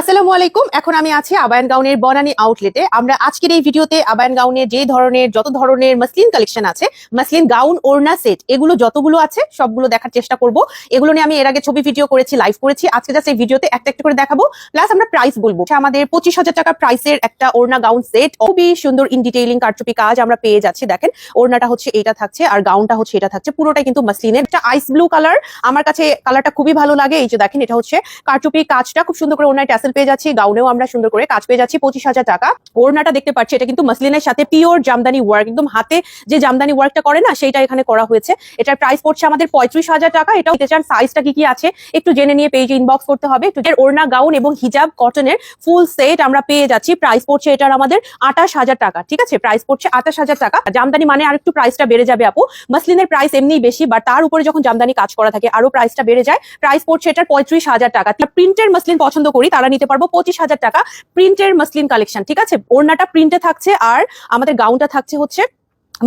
আসসালামু আলাইকুম। এখন আমি আছি আবায়ান গাউনের বনানী আউটলেটে আমরা আজকের এই ভিডিওতে আবায়ান গাউনের যে ধরনের, যত ধরনের মাসলিন কালেকশন আছে মাসলিন গাউন ওড়না সেট এগুলো যতগুলো আছে, সবগুলো দেখার চেষ্টা করব। এগুলো নিয়ে আমি এর আগে ছবি ভিডিও করেছি লাইভ করেছি। আজকে জাস্ট এই ভিডিওতে একটা একটা করে দেখাবো। প্লাস আমরা প্রাইস বলব। আমাদের পঁচিশ হাজার টাকা প্রাইসের একটা ওড়না গাউন সেট খুবই সুন্দর ইন ডিটেইলিং কারচুপি কাজ আমরা পেয়ে যাচ্ছি, দেখেন। ওড়নাটা হচ্ছে এটা থাকছে আর গাউনটা হচ্ছে এটা থাকছে। পুরোটাই কিন্তু মাসলিনের একটা আইস ব্লু কালার আমার কাছে কালারটা খুবই ভালো লাগে। এই যে দেখেন, এটা হচ্ছে কারচুপি কাজটা। খুব সুন্দর করে ওড়নায় ট্যাসেল পেয়ে যাচ্ছি গাউনেও আমরা সুন্দর করে কাজ পেয়ে যাচ্ছি, পঁচিশ হাজার টাকা। ওড়নাটা দেখতে পাচ্ছি, এটা কিন্তু মাসলিনের সাথে পিওর জামদানি ওয়ার্ক একদম হাতে যে জামদানি ওয়ার্কটা করে না সেটা এখানে করা হয়েছে। এটার প্রাইস পড়ছে আমাদের পঁয়ত্রিশ হাজার টাকা, এটাও নিতে চান সাইজটা কি কি আছে, একটু জেনে নিয়ে পেজে ইনবক্স করতে হবে। একটু ওড়না গাউন এবং হিজাব কটনের ফুল সেট আমরা পেয়ে যাচ্ছি প্রাইস পড়ছে এটার আমাদের আঠাশ হাজার টাকা, ঠিক আছে? প্রাইস পড়ছে আঠাশ হাজার টাকা। জামদানি মানে আর একটু প্রাইসটা বেড়ে যাবে আপু। মাসলিনের প্রাইস এমনি বেশি বা তার উপরে যখন জামদানি কাজ করা থাকে, আরও প্রাইসটা বেড়ে যায়। প্রাইস পড়ছে এটার পঁয়ত্রিশ হাজার টাকা। প্রিন্টের মাসলিন পছন্দ করি, তারা নিতে পারব। পঁচিশ হাজার টাকা প্রিন্টের মাসলিন কালেকশন ঠিক আছে? ওড়নাটা প্রিন্টে থাকছে আর আমাদের গাউনটা থাকছে হচ্ছে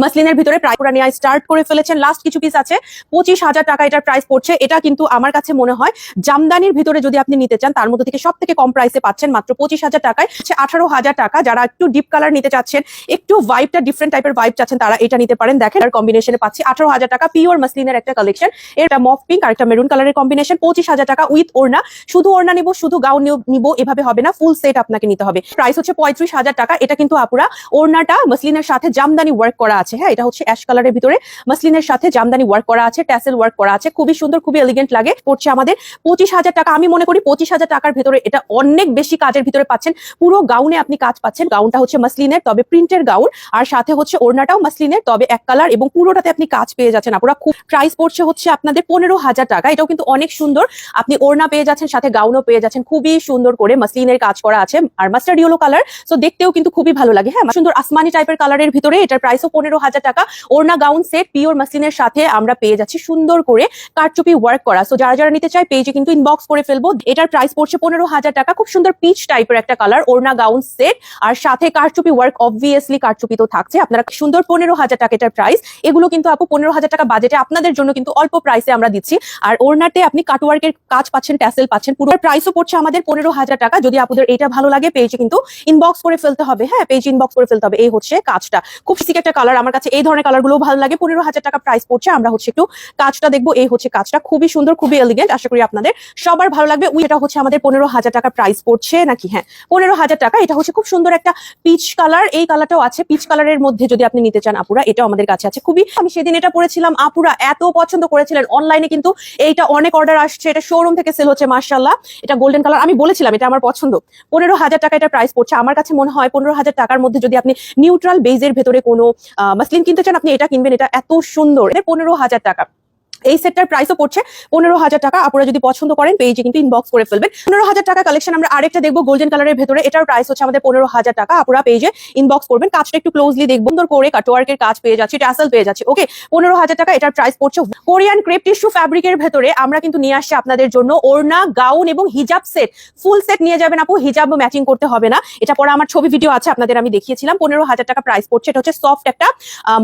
মাসলিনের ভিতরে প্রায় পুরা নেওয়া স্টার্ট করে ফেলেছেন। লাস্ট কিছু পিস আছে, পঁচিশ হাজার টাকা এটার প্রাইস পড়ছে। এটা কিন্তু আমার কাছে মনে হয় জামদানির ভিতরে যদি আপনি নিতে চান, তার মধ্যে থেকে সব থেকে কম প্রাইসে পাচ্ছেন মাত্র পঁচিশ হাজার টাকায়। আঠারো হাজার টাকা, যারা একটু ডিপ কালার নিতে চাচ্ছেন, একটু ভাইবটা ডিফারেন্ট টাইপের ভাইব চাচ্ছেন, তারা এটা নিতে পারেন। দেখেন আর কম্বিনেশনে পাচ্ছি আঠারো হাজার টাকা পিওর মাসলিনের একটা কালেকশন এটা মফ পিঙ্ক আর একটা মেরুন কালারের কম্বিনেশন পঁচিশ হাজার টাকা উইথ ওড়না। শুধু ওড়না নিব, শুধু গাউন নিব, এভাবে হবে না। ফুল সেট আপনাকে নিতে হবে। প্রাইস হচ্ছে পঁয়ত্রিশ হাজার টাকা। এটা কিন্তু আপুরা ওড়নাটা মাসলিনের সাথে জামদানি ওয়ার্ক করা আছে। হ্যাঁ এটা হচ্ছে অ্যাশ কালারের ভিতরে। মাসলিনের সাথে জামদানি ওয়ার্ক করা আছে ট্যাসেল ওয়ার্ক করা আছে। খুবই সুন্দর, খুবই এলিগেন্ট লাগে। পড়ছে আমাদের পঁচিশ হাজার টাকা। আমি মনে করি পঁচিশ হাজার টাকার ভিতরে এটা অনেক বেশি কাজের ভিতরে পাচ্ছেন। পুরো গাউনে আপনি কাজ পাচ্ছেন। গাউনটা হচ্ছে মাসলিনের, তবে প্রিন্টের গাউন আর সাথে হচ্ছে ওড়নাটাও মাসলিনের, তবে এক কালার এবং পুরোটাতে আপনি কাজ পেয়ে যাচ্ছেন আপনারা খুব প্রাইস পড়ছে হচ্ছে আপনাদের পনেরো হাজার টাকা। এটাও কিন্তু অনেক সুন্দর। আপনি ওড়না পেয়ে যাচ্ছেন, সাথে গাউনও পেয়ে যাচ্ছেন। খুবই সুন্দর করে মাসলিনের কাজ করা আছে। আর মাস্টার ইয়েলো কালার তো দেখতেও কিন্তু খুবই ভালো লাগে। হ্যাঁ সুন্দর আসমানি টাইপের কালারের ভিতরে এটার প্রাইসও পনেরো হাজার টাকা। ওড়না গাউন সেট পিওর মাসলিনের সাথে আমরা পেয়ে যাচ্ছি সুন্দর করে কারচুপি ওয়ার্ক করা। সো যারা যারা নিতে চায় পেজে কিন্তু ইনবক্স করে ফেলব। এটার প্রাইস পড়ছে পনেরো হাজার টাকা। খুব সুন্দর পিচ টাইপের একটা কালার ওড়না গাউন সেট আর সাথে কারচুপি ওয়ার্ক অবভিয়াসলি কারচুপি তো থাকছে। আপনারা সুন্দর পনেরো হাজার টাকা এটার প্রাইস এগুলো কিন্তু আপু পনেরো হাজার টাকা বাজেটে আপনাদের জন্য কিন্তু অল্প প্রাইসে আমরা দিচ্ছি। আর ওড়নাতে আপনি কাটওয়ার্কের কাজ পাচ্ছেন ট্যাসেল পাচ্ছেন। পুরো প্রাইসও পড়ছে আমাদের পনেরো হাজার টাকা। যদি আপনাদের এটা ভালো লাগে পেজে কিন্তু ইনবক্স করে ফেলতে হবে। হ্যাঁ পেজ ইনবক্স করে ফেলতে হবে। এই হচ্ছে কাজটা। খুব সিক একটা কালার আমার কাছে এই ধরনের কালারগুলো ভালো লাগে। পনেরো হাজার টাকা প্রাইস পড়ছে। আমরা হচ্ছে একটু কাজটা দেখব। এই হচ্ছে কাজটা। খুবই সুন্দর, খুবই এলিগেন্ট আশা করি আপনাদের সবার ভালো লাগবে। উই, এটা হচ্ছে আমাদের পনেরো হাজার টাকা প্রাইস পড়ছে নাকি? হ্যাঁ পনেরো হাজার টাকা। এটা হচ্ছে খুব সুন্দর একটা পিচ কালার এই কালারটাও আছে। পিচ কালারের মধ্যে যদি আপনি নিতে চান, আপুরা, এটাও আমাদের কাছে আছে। খুবই, আমি সেদিন এটা পড়েছিলাম। আপুরা এত পছন্দ করেছিলেন। অনলাইনে কিন্তু এইটা অনেক অর্ডার আসছে। এটা শোরুম থেকে সেল হচ্ছে মার্শাল্লাহ এটা গোল্ডেন কালার আমি বলেছিলাম, এটা আমার পছন্দ। পনেরো হাজার টাকা এটা প্রাইস পড়ছে। আমার কাছে মনে হয় পনেরো হাজার টাকার মধ্যে যদি আপনি নিউট্রাল বেজের ভেতরে কোনো মাসলিন কিনতে চান আপনি এটা কিনবেন এটা এত সুন্দর। পনেরো হাজার টাকা। এই সেটটার প্রাইসও পড়ছে পনেরো হাজার টাকা। আপনারা যদি পছন্দ করেন পেজে কিন্তু ইনবক্স করে ফেলবেন। পনেরো হাজার টাকা কালেকশন আমরা আরেকটা দেখব গোল্ডেন কালারের ভেতরে। এটার প্রাইস হচ্ছে আমাদের পনেরো হাজার টাকা। আপনারা পেজে ইনবক্স করবেন। কাজটা একটু ক্লোজলি দেখব। সুন্দর করে কাটওয়ার্কের কাজ পেয়ে যাচ্ছি ট্যাসেল পেয়ে যাচ্ছে। ওকে পনেরো হাজার টাকা এটার প্রাইস পড়ছে। কোরিয়ান ক্রেপ টিস্যু ফ্যাব্রিকের ভেতরে আমরা কিন্তু নিয়ে আসছি আপনাদের জন্য ওড়না গাউন এবং হিজাব সেট ফুল সেট নিয়ে যাবেন আপু হিজাব ম্যাচিং করতে হবে না। এটা পরে আমার ছবি ভিডিও আছে, আপনাদের আমি দেখিয়েছিলাম। পনেরো হাজার টাকা প্রাইস পড়ছে। এটা হচ্ছে সফট একটা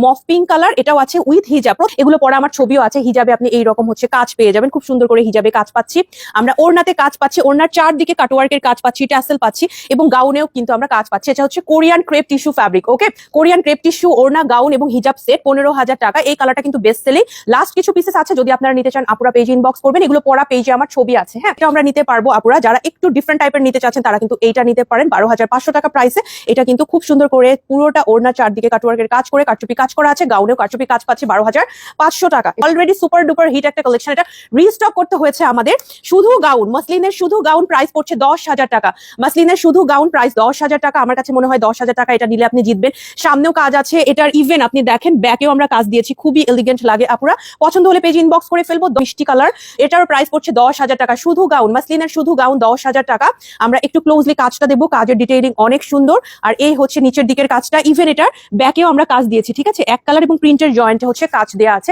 মফ পিঙ্ক কালার এটাও আছে উইথ হিজাব এগুলো পরে আমার ছবিও আছে হিজাবে আপনি এইরকম হচ্ছে কাজ পেয়ে যাবেন। খুব সুন্দর করে হিজাবে কাজ পাচ্ছি। আমরা ওড়নাতে কাজ পাচ্ছি, ওড়নার চারদিকে কাটওয়ার্কের কাজ পাচ্ছি ট্যাসেল পাচ্ছি এবং গাউনেও কিন্তু আমরা কাজ পাচ্ছি। এটা হচ্ছে Korean crepe tissue fabric okay Korean crepe tissue ওড়না, গাউন এবং হিজাব সেট পনেরো হাজার টাকা। এই কালারটা কিন্তু বেস্ট সেলিং লাস্ট কিছু পিসেস আছে, যদি আপনারা নিতে চান, আপুরা পেজ ইনবক্স করবেন। এগুলো পড়া পেজে আমার ছবি আছে হ্যাঁ? এটা আমরা নিতে পারব আপুরা। যারা একটু ডিফারেন্ট টাইপের নিতে চাচ্ছেন, তারা কিন্তু এইটা নিতে পারেন। বারো হাজার পাঁচশো টাকা প্রাইসে এটা কিন্তু খুব সুন্দর করে পুরোটা ওড়না চারদিকে কাটওয়ার্কের কাজ করে, কাটচুপি কাজ করা আছে, গাউনেও কাটচুপি কাজ পাচ্ছে বারো হাজার পাঁচশো টাকা। অলরেডি সুপার ডুপার হিট একটা কালেকশন এটা রিস্টক করতে হয়েছে আমাদের। শুধু গাউন মাসলিনের শুধু গাউন প্রাইস পড়ছে দশ হাজার টাকা। মাসলিনের শুধু গাউন প্রাইস দশ হাজার টাকা, আমার কাছে মনে হয় দশ হাজার টাকা এটা নিলে আপনি জিতবেন। সামনেও কাজ আছে, এটার ইভেন আপনি দেখেন, ব্যাকেও আমরা কাজ দিয়েছি, খুবই এলিগেন্ট লাগে আপুরা। পছন্দ হলে পেজ ইনবক্স করে ফেলব মিষ্টি কালার এটার প্রাইস পড়ছে দশ হাজার টাকা। শুধু গাউন মাসলিনের শুধু গাউন দশ হাজার টাকা। আমরা একটু ক্লোজলি কাজটা দেবো, কাজের ডিটেইলিং অনেক সুন্দর। আর এই হচ্ছে নিচের দিকের কাজটা ইভেন এটার ব্যাকেও আমরা কাজ দিয়েছি, ঠিক আছে? এক কালার এবং প্রিন্টের জয়েন্টে হচ্ছে কাজ দেওয়া আছে।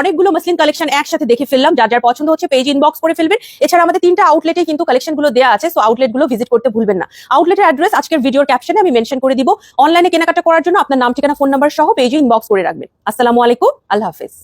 অনেকগুলো মাসলিন কালেকশন একসাথে দেখে ফেললাম। যার যার পছন্দ হচ্ছে পেজ ইনবক্স করে ফেলবেন। এছাড়া আমাদের তিনটা আউটলেটে কিন্তু কালেকশনগুলো দেওয়া আছে সো আউটলেটগুলো ভিজিট করতে ভুলবেন না। আউটলেটের অ্যাড্রেস আজকের ভিডিওর ক্যাপশনে আমি মেনশন করে দিব। অনলাইনে কেনাকাটা করার জন্য আপনার নাম, ঠিকানা ফোন নাম্বার সহ পেজে ইনবক্স করে রাখবেন। আসসালামু আলাইকুম, আল্লাহ হাফেজ।